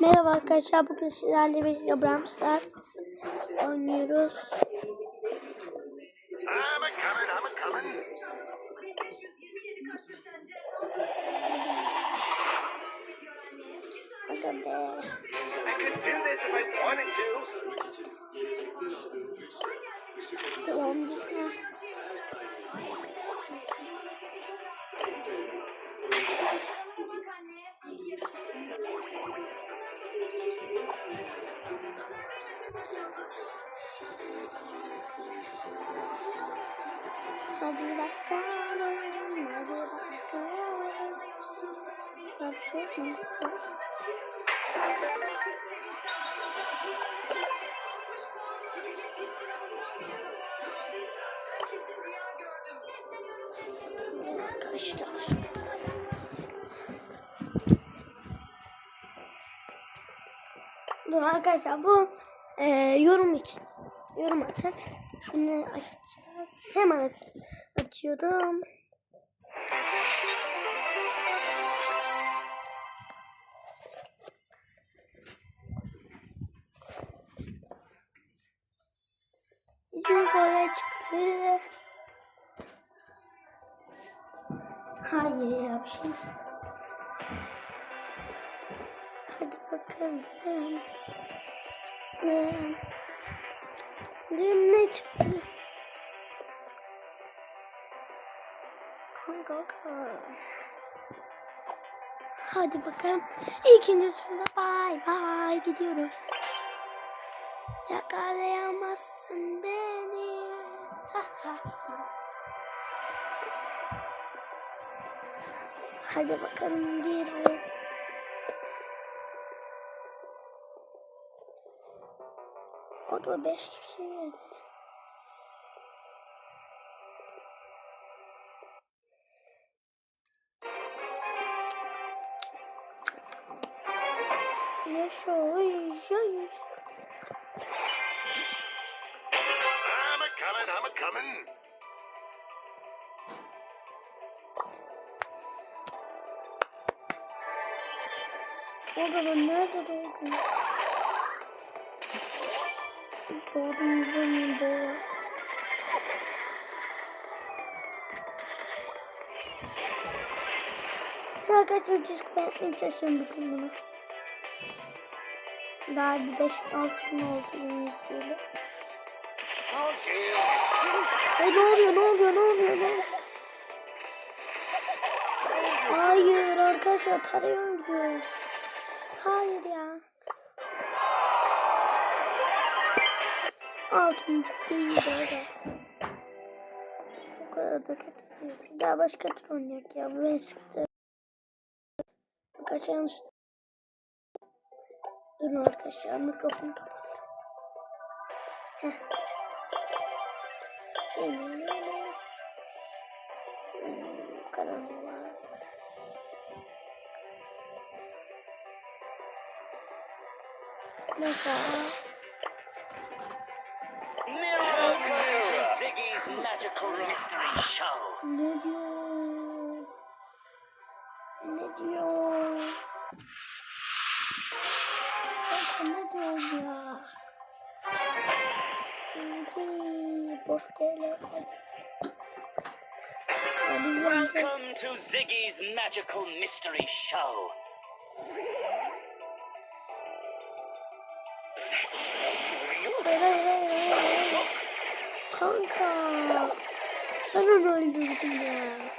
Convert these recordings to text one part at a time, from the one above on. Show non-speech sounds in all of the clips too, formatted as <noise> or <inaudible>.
Merhaba arkadaşlar. Bugün sizlerle birlikte Brawl Stars oynuyoruz. I'm a coming, I'm a coming. Bakın be. I could do this if I wanted to. Devam gitme. Hadi bakalım. Hadi bakalım. Yapacak mı? Arkadaşlar. Dur arkadaşlar bu e, yorum için. Yorum atın. Şunu açacağız. Hemen açıyorum. Yukarı çıktı. Hayır ya bir şey. Hadi bakalım. Ne? Dün ne çıktı? Kanka Hadi bakalım. İkinci turda bay bay gidiyoruz. Yakalayamazsın beni. Ha ha ha. Hadi bakalım gir. O da beş kişi. Yaşa, yaşa. I'm a coming, I'm a coming. O da ben nerede doğdum? Doğdum yüzümün doğu. Arkadaşlar ucuz kupa yapmaya çalışıyorum bakın. Daha bir 5-6 gün oldu. Okay, Ay ne oluyor ne oluyor ne oluyor ne oluyor? Hayır arkadaşlar tarıyor öldü. Hayır ya. Altıncı değil böyle. Bu kadar da kötü değil. Daha başka tur oynayak ya. Bu beni sıktı. Durun arkadaşlar mikrofonu kapat. Heh. Karanlık var. Mesela Welcome to Ziggy's Magical Mystery Show. ne diyor? 5 Welcome to Ziggy's Magical Mystery Show. Hayır hayır hayır. hayır. Kanka. Ben now.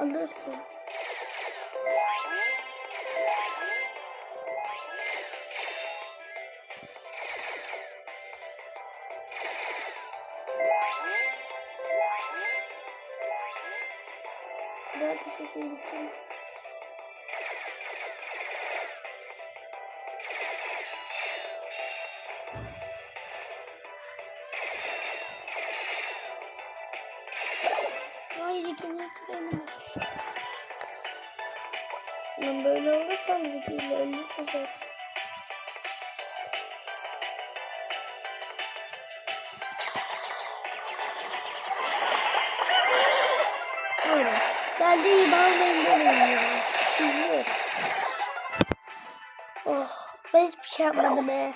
I'm Alırsın. Daha teşekkür ederim. Geldiği bağlayın demeyin ya. İzliyor. Ben hiçbir şey yapmadım be.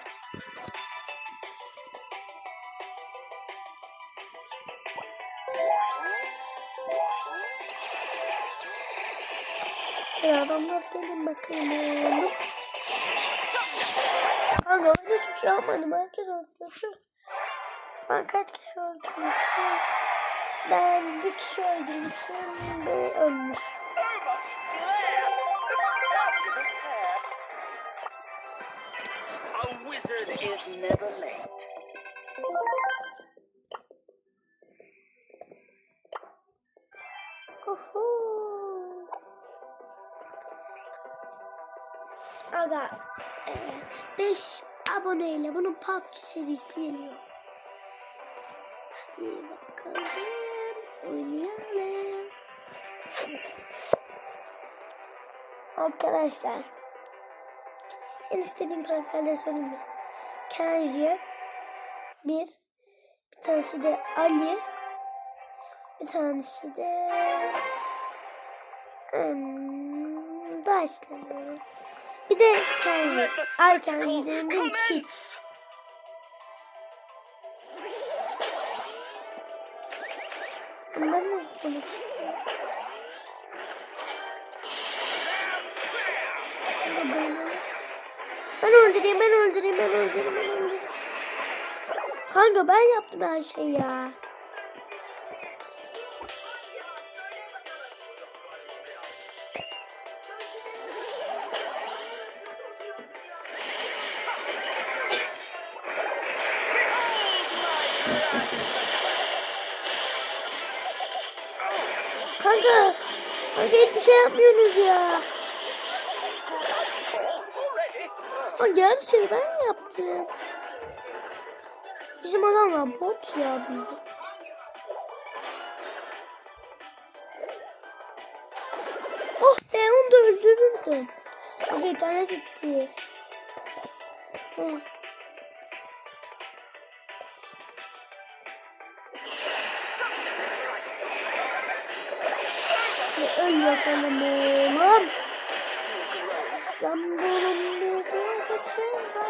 Ya adamlar gelin bakayım. Kanka ben hiçbir şey yapmadım. Herkes öldürmüş. Ben kaç kişi öldürmüşüm? Ben bir kişi öldürmüşüm ve ölmüş. Aga 5 aboneyle bunun PUBG serisi geliyor. Hadi oynayalım. Arkadaşlar en istediğim karakterleri söyleyeyim mi? Kenji bir bir tanesi de Ali bir tanesi de hmm, daha istemiyorum. Bir de Kenji. Ay spectacle Kenji dedim Kit. Bundan mı konuşuyor? Ben öldüreyim, ben öldüreyim, ben öldüreyim, ben öldüreyim. Kanka ben yaptım her şeyi ya. Şey yapmıyorsunuz ya. Ama gerçeği ben yaptım. Bizim adamlar bot ya bildi. Oh be onu da öldürürdüm. İnternet gitti. Heh. Ya Öl bakalım oğlum. İstanbul'un bir yakasında.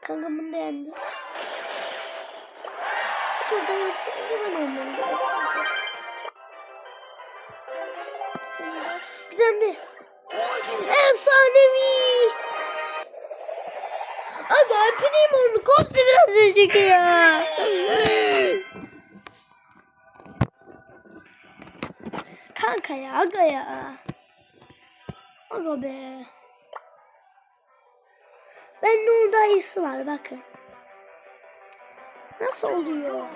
Kanka bunu da yendik. Bu turda yoksunca ben olmam. Güzeldi. Efsanevi. Aga öpeyim onu. Kontrasıcık ya. Kanka ya aga ya. Aga be. Ben orada iyisi var bakın. Nasıl oluyor?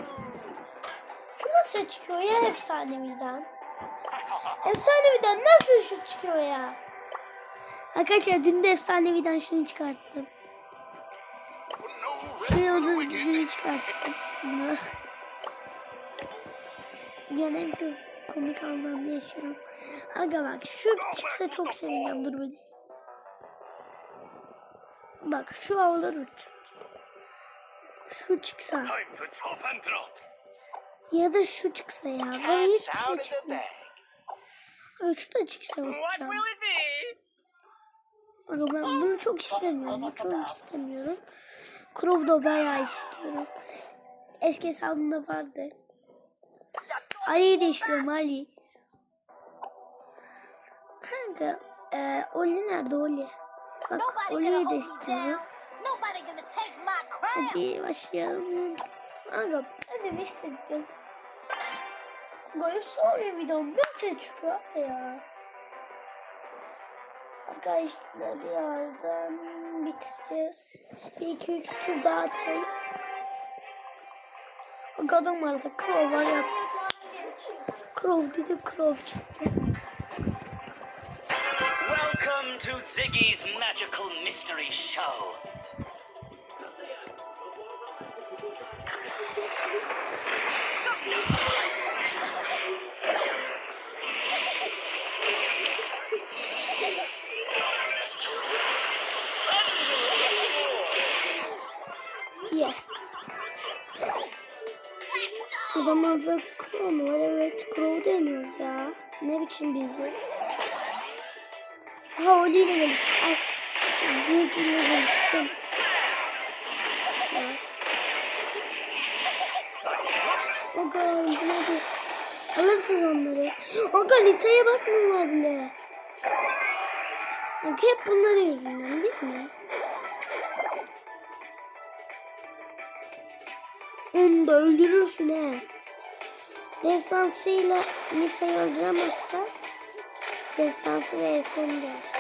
Şu nasıl çıkıyor ya efsaneviden? Efsaneviden nasıl şu çıkıyor ya? Arkadaşlar dün de efsaneviden şunu çıkarttım. Şu yıldız günü çıkarttım. <laughs> Bunu. Kö- komik anlarını yaşıyorum. Aga bak şu çıksa çok sevineceğim. Dur bir. Bak şu havalar uçacak. Şu çıksa. Time to top and drop. Ya da şu çıksa ya. Bana hiçbir şey çıkmıyor. şu da çıksa uçacağım. Aga ben bunu çok istemiyorum. Çok istemiyorum. Crow da bayağı istiyorum. Eski hesabımda vardı. Ali'yi de istiyorum Ali. Kanka e, Oli nerede Oli? Bak Oli'yi de istiyorum. Hadi başlayalım. Kanka ben de istedim. Böyle sonra videom nasıl çıkıyor ya? Arkadaşlar birazdan bitireceğiz. Bir iki üç tur daha atalım. Bak adam vardı. Crow var ya. Crow dedi Crow. Welcome to Ziggy's Magical Mystery Show. Oli ile geliş. Ay Zevkle geliştim. Biraz. Aga hadi. Alırsınız onları. Aga litaya bakmıyorlar bile. Bak hep bunların yüzünden değil mi? Onu da öldürürsün he. Destansıyla Nita'yı öldüremezsen Destansı ve Esen'dir.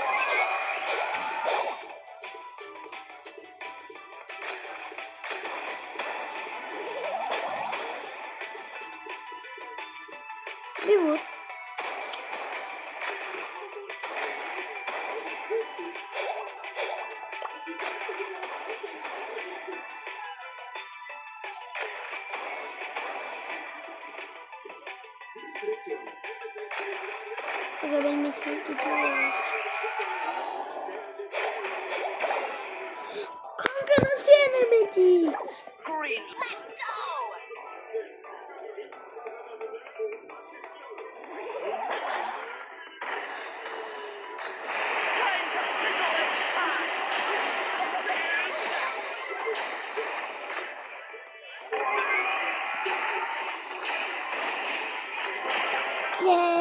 Bir vur. Aga benim internet gidiyor. Kanka nasıl yenemedik? Green. Welcome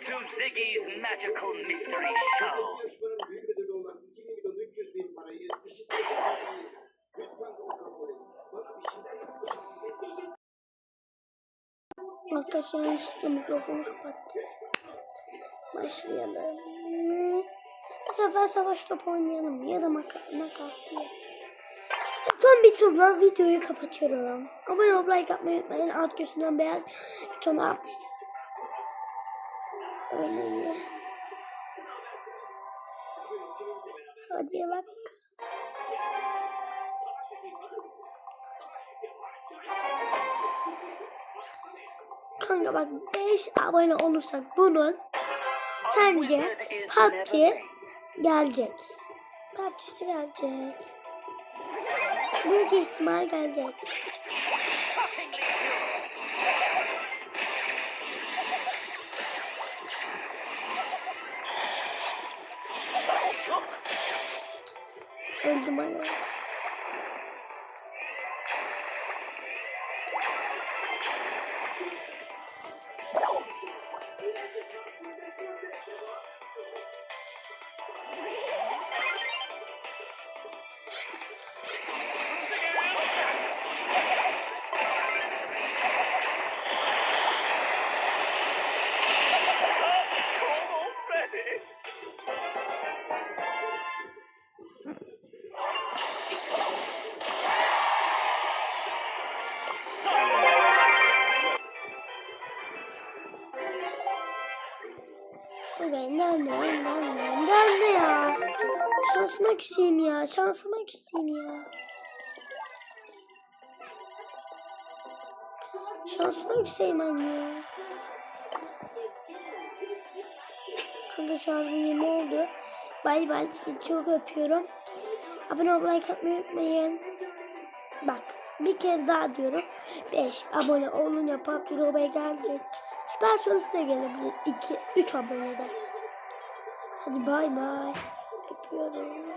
to Ziggy's Magical Mystery Show. Arkadaşlar yanlışlıkla mikrofonu kapattım. Başlayalım. Sefer savaş topu oynayalım ya da nakaf diye. Son bir turla videoyu kapatıyorum. Abone ol, like atmayı unutmayın. Alt köşesinden beyaz butona Öyle. Hadi bak. Kanka bak 5 abone olursak bunun sence PUBG. Gelecek. PUBG'si gelecek. Büyük ihtimal gelecek. Öldüm hala. Küseyim ya. Şansıma küseyim ya. Şansıma küseyim anne. Kanka şansım 20 oldu. Bay bay sizi çok öpüyorum. Abone ol like atmayı unutmayın. Bak bir kere daha diyorum. 5 abone olun ya PUBG Roba'ya gelecek. Süper Surf de gelebilir. 2 3 abonede. Hadi bay bay. Öpüyorum.